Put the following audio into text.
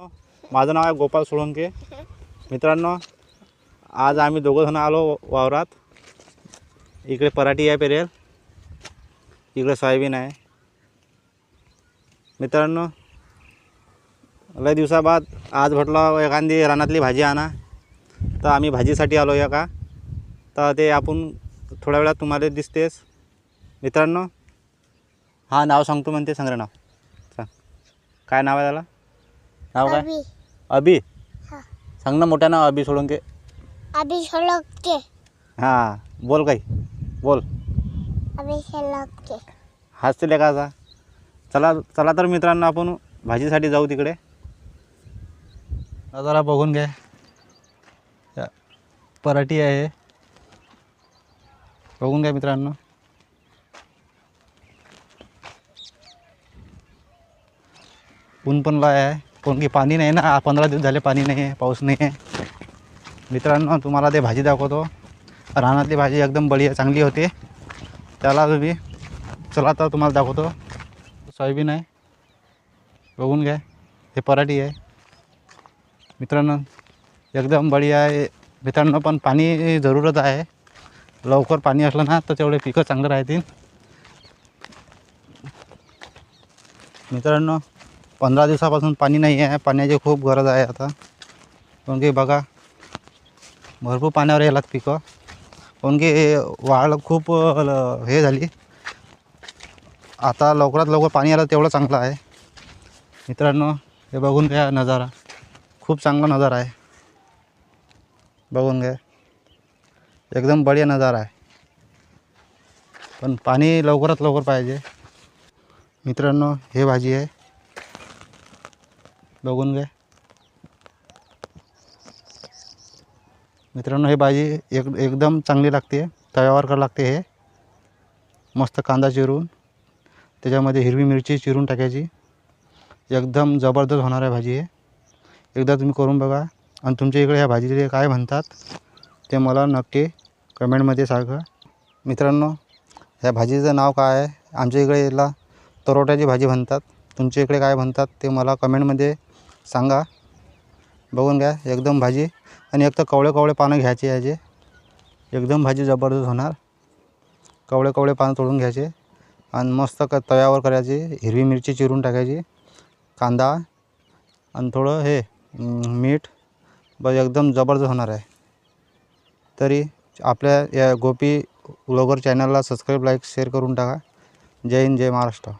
माझं नाव आहे गोपाल सोळंके. मित्रांनो आज आम्ही दोघंजण आलो वावरात. इकडे पराठी आहे पेरेल. इकडे सोयाबीन आहे. मित्रांनो लय दिवसाबाद आज म्हटलं एखादी रानातली भाजी आणा. तर आम्ही भाजीसाठी आलो एका. का तर ते आपण थोड्या वेळात तुम्हाला दिसतेच. मित्रांनो हा नाव सांगतो म्हणते सांग नाव. सांग काय नाव आहे त्याला? नाव काय? अभी. अभि? हा. सांग ना मोठ्या नाव अभि सोळंके अभी के. हां बोल काही. बोल. अभी के. हसते का असा चला चला तर मित्रांनो आपण भाजीसाठी जाऊ तिकडे. जरा बघून घ्या. या पराठी आहे. बघून घ्या मित्रांनो. ऊन पण लाय आहे. पण की पाणी नाही ना पंधरा दिवस झाले पाणी नाही आहे पाऊस नाही आहे. मित्रांनो तुम्हाला ते भाजी दाखवतो. रानातली भाजी एकदम बढिया चांगली होते. त्याला तुम्ही चला तर तुम्हाला दाखवतो. सोयाबीन आहे. बघून घ्या. हे पराठी आहे. मित्रांनो एकदम बढिया आहे. मित्रांनो पण पाणी जरूरच आहे. लवकर पाणी असलं ना तर तेवढे पिकं चांगलं राहतील. मित्रांनो पंधरा दिवसापासून पाणी नाही आहे. पाण्याची खूप गरज आहे आता. कारण की बघा भरपूर पाण्यावर यायलात पिकं. कारण की वाढ खूप ल- हे झाली. आता लवकरात लवकर पाणी आलं तेवढं चांगलं आहे. मित्रांनो हे बघून घ्या नजारा. खूप चांगला नजारा आहे. बघून घ्या. एकदम बढिया नजारा आहे. पण पाणी लवकरात लवकर पाहिजे. मित्रांनो हे भाजी आहे. बघून घ्या. मित्रांनो हे भाजी एक एकदम चांगली लागते तव्यावर करावं लागते हे. मस्त कांदा चिरून त्याच्यामध्ये हिरवी मिरची चिरून टाकायची. एकदम जबरदस्त होणार आहे भाजी हे. एकदा तुम्ही करून बघा. आणि तुमच्या इकडे ह्या भाजीचे काय म्हणतात ते मला नक्की कमेंटमध्ये सांगा. मित्रांनो ह्या भाजीचं नाव काय आहे? आमच्या इकडे याला तरोट्याची भाजी म्हणतात. तुमच्या इकडे काय म्हणतात ते मला कमेंटमध्ये सांगा. बघून घ्या एकदम भाजी. आणि एक तर कवळे कवळे पानं घ्यायचे याचे एकदम भाजी जबरदस्त होणार. कवळे कवळे पानं तोडून घ्यायचे. आणि मस्त क तव्यावर करायची हिरवी मिरची चिरून टाकायची कांदा आणि थोडं हे मीठ. बस एकदम जबरदस्त होणार आहे. तरी आपल्या या गोपी ब्लॉगर चॅनलला सबस्क्राईब लाईक शेअर करून टाका. जय हिंद जय महाराष्ट्र.